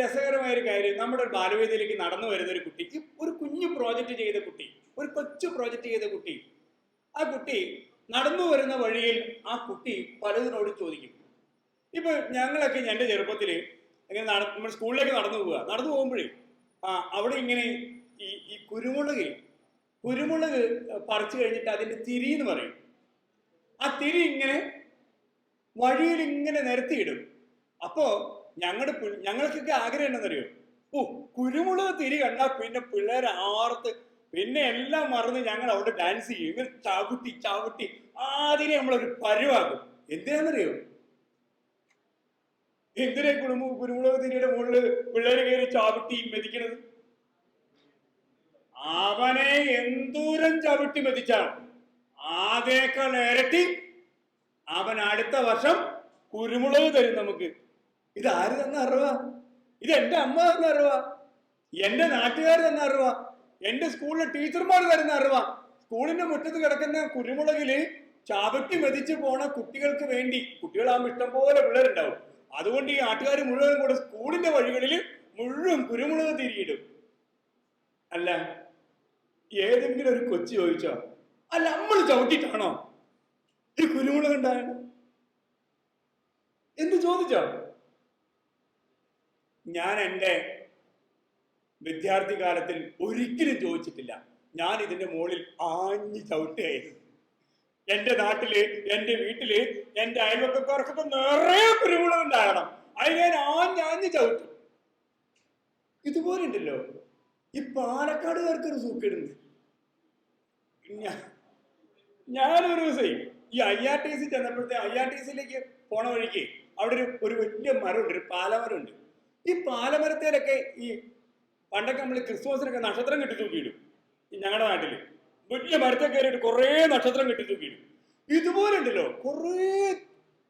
രസകരമായ ഒരു കാര്യം നമ്മുടെ ബാലവേദിയിലേക്ക് നടന്നു വരുന്ന ഒരു കുട്ടിക്ക് ഒരു കുഞ്ഞു പ്രോജക്റ്റ് ചെയ്ത കുട്ടി ഒരു കൊച്ചു പ്രോജക്റ്റ് ചെയ്ത കുട്ടി ആ കുട്ടി നടന്നു വരുന്ന വഴിയിൽ ആ കുട്ടി പലതിനോട് ചോദിക്കും. ഇപ്പൊ ഞങ്ങളൊക്കെ എന്റെ ചെറുപ്പത്തിൽ ഇങ്ങനെ നട നമ്മൾ സ്കൂളിലേക്ക് നടന്നു പോവുക. നടന്നു പോകുമ്പോഴേ ആ അവിടെ ഇങ്ങനെ ഈ ഈ കുരുമുളക് കുരുമുളക് പറിച്ചു കഴിഞ്ഞിട്ട് അതിന്റെ തിരി എന്ന് പറയും. ആ തിരി ഇങ്ങനെ വഴിയിൽ ഇങ്ങനെ നിരത്തിയിടും. അപ്പോ ഞങ്ങളുടെ ഞങ്ങൾക്കൊക്കെ ആഗ്രഹം എന്താണെന്നറിയോ ഓ കുരുമുളക് തിരി കണ്ടാൽ പിന്നെ പിള്ളേരെ ആർത്ത് പിന്നെ എല്ലാം മറന്ന് ഞങ്ങൾ അവിടെ ഡാൻസ് ചെയ്യും. ഇങ്ങനെ ചാവുട്ടി ചാവുട്ടി ആദ്യം നമ്മളൊരു പരുവാകും എന്തിനാണെന്നറിയോ എന്തിനാ കുടുംബ കുരുമുളക് തിരിയുടെ മുകളിൽ പിള്ളേര് കയറി ചാവുട്ടി മെതിക്കണത്? അവനെ എന്തൂരം ചവിട്ടി മെതിച്ചാണ് ആദ്യേക്കാൾ ഇരട്ടി അവൻ അടുത്ത വർഷം കുരുമുളക് തരും നമുക്ക്. ഇത് ആര് തന്ന അറിവാ? ഇത് എന്റെ അമ്മ തന്ന അറിവാ. എന്റെ നാട്ടുകാർ തന്ന അറിവാ. എന്റെ സ്കൂളിലെ ടീച്ചർമാർ തരുന്ന അറിവാ. സ്കൂളിന്റെ മുറ്റത്ത് കിടക്കുന്ന കുരുമുളകിൽ ചാവട്ടി മെതിച്ച് പോണ കുട്ടികൾക്ക് വേണ്ടി കുട്ടികളാകുമ്പോൾ ഇഷ്ടം പോലെ പിള്ളേരുണ്ടാവും. അതുകൊണ്ട് ഈ നാട്ടുകാർ മുഴുവനും കൂടെ സ്കൂളിന്റെ വഴികളിൽ മുഴുവൻ കുരുമുളക് തിരിയിടും. അല്ല ഏതെങ്കിലും ഒരു കൊച്ചു ചോദിച്ചോ അല്ല നമ്മൾ ചവിട്ടിട്ടാണോ ഈ കുരുമുളക് ഉണ്ടായത്? എന്ത് ചോദിച്ചോ. ഞാൻ എന്റെ വിദ്യാർത്ഥി കാലത്തിൽ ഒരിക്കലും ചോദിച്ചിട്ടില്ല. ഞാൻ ഇതിന്റെ മുകളിൽ ആഞ്ഞു ചവിട്ടുകയായിരുന്നു. എന്റെ നാട്ടിൽ എന്റെ വീട്ടിൽ എന്റെ അയൽവക്കക്കാർക്കൊക്കെ നിറയെ കുരുമുളക് ഉണ്ടാകണം. അത് ഞാൻ ആഞ്ഞാഞ്ഞ് ചവിട്ടും. ഇതുപോലെ ഉണ്ടല്ലോ. ഈ പാലക്കാടുകാർക്ക് ഒരു സൂക്കേടുണ്ട് ഞാനൊരു ദിവസം ഈ ഐ ആർ ടി സി ചെന്നപ്പോഴത്തെ ഐ ആർ ടി സിയിലേക്ക് പോണ വഴിക്ക് അവിടെ ഒരു ഒരു വലിയ മരമുണ്ട് ഒരു പാലമരമുണ്ട്. ഈ പാലമരത്തേലൊക്കെ ഈ പണ്ടൊക്കെ നമ്മൾ ക്രിസ്മസിനൊക്കെ നക്ഷത്രം കെട്ടി തൂക്കിയിടും ഈ ഞങ്ങളുടെ നാട്ടിൽ. വലിയ മരത്തെ കയറിയിട്ട് കുറേ നക്ഷത്രം കെട്ടി തൂക്കിയിടും ഇതുപോലെ ഉണ്ടല്ലോ കുറേ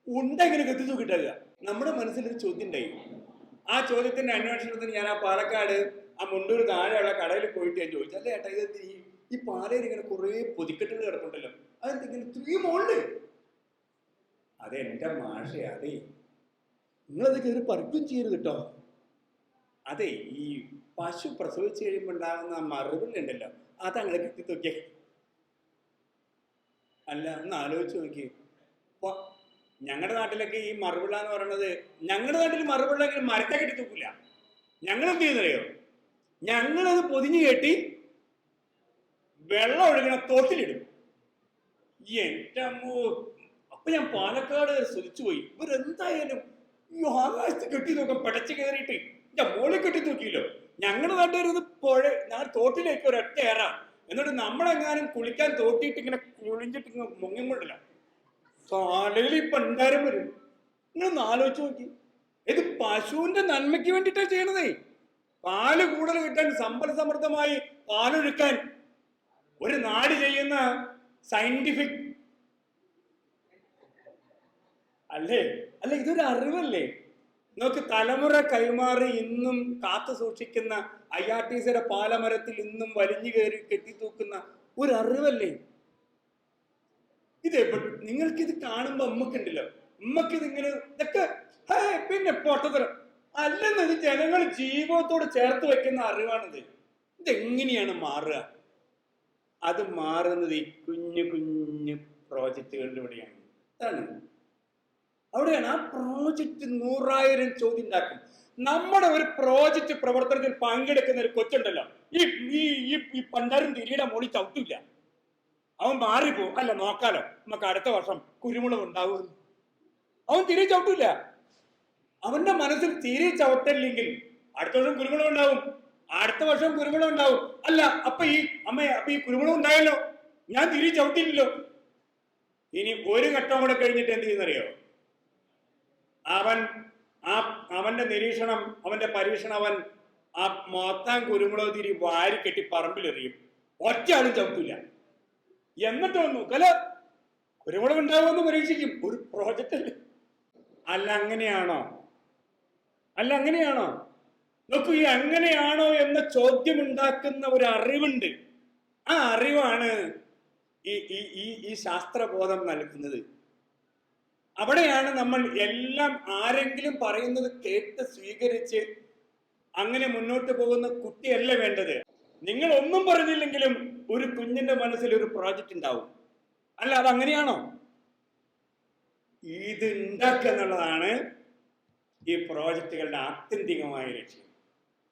ഉണ്ട ഇങ്ങനെ കെട്ടി തൂക്കിയിട്ടല്ല. നമ്മുടെ മനസ്സിലൊരു ചോദ്യം ഉണ്ടായി. ആ ചോദ്യത്തിന്റെ അന്വേഷണത്തിന് ഞാൻ ആ പാലക്കാട് ആ മുണ്ടൂർ താഴെയുള്ള കടയിൽ പോയിട്ട് ഞാൻ ചോദിച്ചു അല്ലേ ഏട്ടാ ഈ ഈ പാലയിൽ ഇങ്ങനെ കുറേ പൊതിക്കെട്ടുകൾ കിടപ്പുണ്ടല്ലോ. അതെന്തെങ്കിലും ഇത്രയും മോൾ അതെന്റെ മാഷ നിങ്ങളത് കയറി പറിക്കും ചെയ്യരുത് കേട്ടോ. അതെ ഈ പശു പ്രസവിച്ച് കഴിയുമ്പോൾ ഉണ്ടാകുന്ന മറുപടിയുണ്ടല്ലോ. അതങ്ങനെ കെട്ടി നോക്കിയേ. അല്ല ഒന്ന് ആലോചിച്ച് നോക്കി. ഞങ്ങളുടെ നാട്ടിലൊക്കെ ഈ മറുപിള്ള എന്ന് പറയുന്നത് ഞങ്ങളുടെ നാട്ടിൽ മറുപിള്ളെങ്കിൽ മരത്തെ കെട്ടി തൂക്കില്ല ഞങ്ങൾ എന്ത് ചെയ്യുന്നറിയോ? ഞങ്ങളത് പൊതിഞ്ഞു കെട്ടി വെള്ളം ഒഴുകണ തോട്ടിലിടും. എന്റെ അമ്മോ അപ്പൊ ഞാൻ പാലക്കാട് ശ്രദ്ധിച്ചു പോയി ഇവരെന്തായാലും ആകാശത്ത് കെട്ടി നോക്കാം പടച്ചു കയറിയിട്ട് എന്റെ മോളിൽ കെട്ടി തൂക്കിയില്ലോ. ഞങ്ങളുടെ നാട്ടുകാർ ഇത് പുഴ ഞാൻ തോട്ടിലേക്ക് ഒരൊറ്റ ഏറാം എന്നിട്ട് നമ്മളെങ്ങാനും കുളിക്കാൻ തോട്ടിയിട്ട് ഇങ്ങനെ കുളിഞ്ഞിട്ട് ഇങ്ങനെ മുങ്ങിക്കൊണ്ടില്ല കാലയിൽ ഈ പണ്ടാരം വരും. നിങ്ങളൊന്ന് ആലോചിച്ച് നോക്കി. ഇത് പശുവിന്റെ നന്മയ്ക്ക് വേണ്ടിട്ടാ ചെയ്യണതേ. പാൽ കൂടുതൽ കിട്ടാൻ സമ്പൽ സമൃദ്ധമായി പാലൊഴുക്കാൻ ഒരു നാട് ചെയ്യുന്ന സയന്റിഫിക് അല്ലേ? അല്ല ഇതൊരു അറിവല്ലേ? നോക്ക് തലമുറ കൈമാറി ഇന്നും കാത്തു സൂക്ഷിക്കുന്ന ഐ ആർ ടി സിയുടെ പാലമരത്തിൽ ഇന്നും വലിഞ്ഞു കയറി കെട്ടിത്തൂക്കുന്ന ഒരു അറിവല്ലേ ഇത് നിങ്ങൾക്കിത് നിങ്ങൾക്ക് ഇത് കാണുമ്പോ അമ്മക്കുണ്ടല്ലോ ഉമ്മക്ക് ഇതിങ്ങനെ ഇതൊക്കെ പിന്നെ പൊട്ടത്തരം. അല്ലെന്ന് ഇത് ജനങ്ങൾ ജീവിതത്തോട് ചേർത്ത് വെക്കുന്ന അറിവാണിത്. ഇതെങ്ങനെയാണ് മാറുക? അത് മാറുന്നത് ഈ കുഞ്ഞു കുഞ്ഞു പ്രോജക്റ്റുകളിലൂടെയാണ്. അതാണ് അവിടെയാണ് ആ പ്രോജക്റ്റ് നൂറായിരം ചോദ്യം ഉണ്ടാക്കും. നമ്മുടെ ഒരു പ്രോജക്റ്റ് പ്രവർത്തനത്തിൽ പങ്കെടുക്കുന്ന ഒരു കൊച്ചുണ്ടല്ലോ. ഈ ഈ ഈ പണ്ടാരും തിരിയുടെ മോളി ചവിട്ടില്ല. അവൻ മാറിപ്പോ അല്ല നോക്കാലോ. നമുക്ക് അടുത്ത വർഷം കുരുമുളക് ഉണ്ടാവും അവൻ തിരി ചവിട്ടില്ല. അവന്റെ മനസ്സിൽ തിരി ചവിട്ടില്ലെങ്കിൽ അടുത്ത വർഷം കുരുമുളക് ഉണ്ടാവും. അടുത്ത വർഷം കുരുമുളക് ഉണ്ടാവും. അല്ല അപ്പൊ ഈ അമ്മ അപ്പൊ ഈ കുരുമുളക് ഉണ്ടായല്ലോ. ഞാൻ തിരി ചവിട്ടില്ലല്ലോ. ഇനി ഒരു ഘട്ടം കൂടെ കഴിഞ്ഞിട്ട് എന്ത് ചെയ്യുന്നറിയോ? അവൻ ആ അവന്റെ നിരീക്ഷണം അവന്റെ പരീക്ഷണം അവൻ ആ മൊത്തം കുരുമുളക് തിരി വാരി കെട്ടി പറമ്പിലെറിയും. ഒറ്റ ആളും ചവിട്ടില്ല എന്നിട്ട് വന്നു കല കുരുമുളക് ഉണ്ടാവുമെന്ന് പരീക്ഷിക്കും. ഒരു പ്രോജക്റ്റ് അല്ലേ. അങ്ങനെയാണോ? അല്ല അങ്ങനെയാണോ? നോക്കൂ ഈ അങ്ങനെയാണോ എന്ന ചോദ്യം ഉണ്ടാക്കുന്ന ഒരു അറിവുണ്ട് ആ അറിവാണ് ഈ ഈ ഈ ശാസ്ത്രബോധം നൽകുന്നത്. അവിടെയാണ് നമ്മൾ എല്ലാം ആരെങ്കിലും പറയുന്നത് കേട്ട് സ്വീകരിച്ച് അങ്ങനെ മുന്നോട്ട് പോകുന്ന കുട്ടിയല്ല വേണ്ടത്. നിങ്ങൾ ഒന്നും പറഞ്ഞില്ലെങ്കിലും ഒരു കുഞ്ഞിന്റെ മനസ്സിൽ ഒരു പ്രോജക്റ്റ് ഉണ്ടാവും. അല്ല അത് അങ്ങനെയാണോ? ഇത് ഉണ്ടാക്കുക എന്നുള്ളതാണ് ഈ പ്രോജക്റ്റുകളുടെ ആത്യന്തികമായ ലക്ഷ്യം.